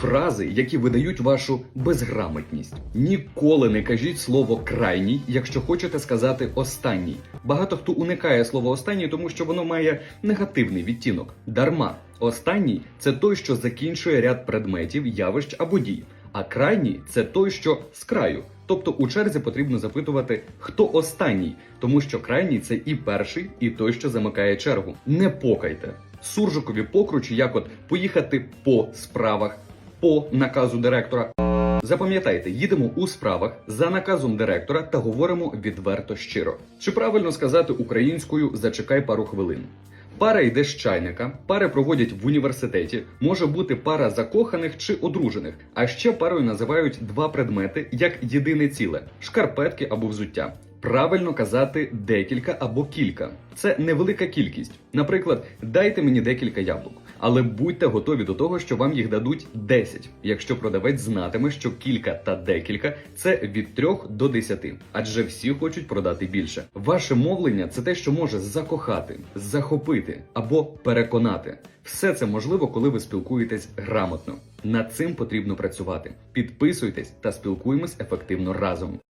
Фрази, які видають вашу безграмотність. Ніколи не кажіть слово крайній, якщо хочете сказати останній. Багато хто уникає слова останній, тому що воно має негативний відтінок. Дарма. Останній це той, що закінчує ряд предметів, явищ або дій. А крайній це той, що з краю. Тобто у черзі потрібно запитувати, хто останній, тому що крайній це і перший, і той, що замикає чергу. Не покайте. Суржикові покручі, як от поїхати по справах, по наказу директора. Запам'ятайте, їдемо у справах за наказом директора та говоримо відверто щиро. Чи правильно сказати українською зачекай пару хвилин? Пара йде з чайника, пари проводять в університеті, може бути пара закоханих чи одружених. А ще парою називають два предмети як єдине ціле шкарпетки або взуття. Правильно казати декілька або кілька. Це невелика кількість. Наприклад, дайте мені декілька яблук, але будьте готові до того, що вам їх дадуть 10, якщо продавець знатиме, що кілька та декілька це від 3 до 10, адже всі хочуть продати більше. Ваше мовлення це те, що може закохати, захопити або переконати. Все це можливо, коли ви спілкуєтесь грамотно. Над цим потрібно працювати. Підписуйтесь та спілкуємось ефективно разом.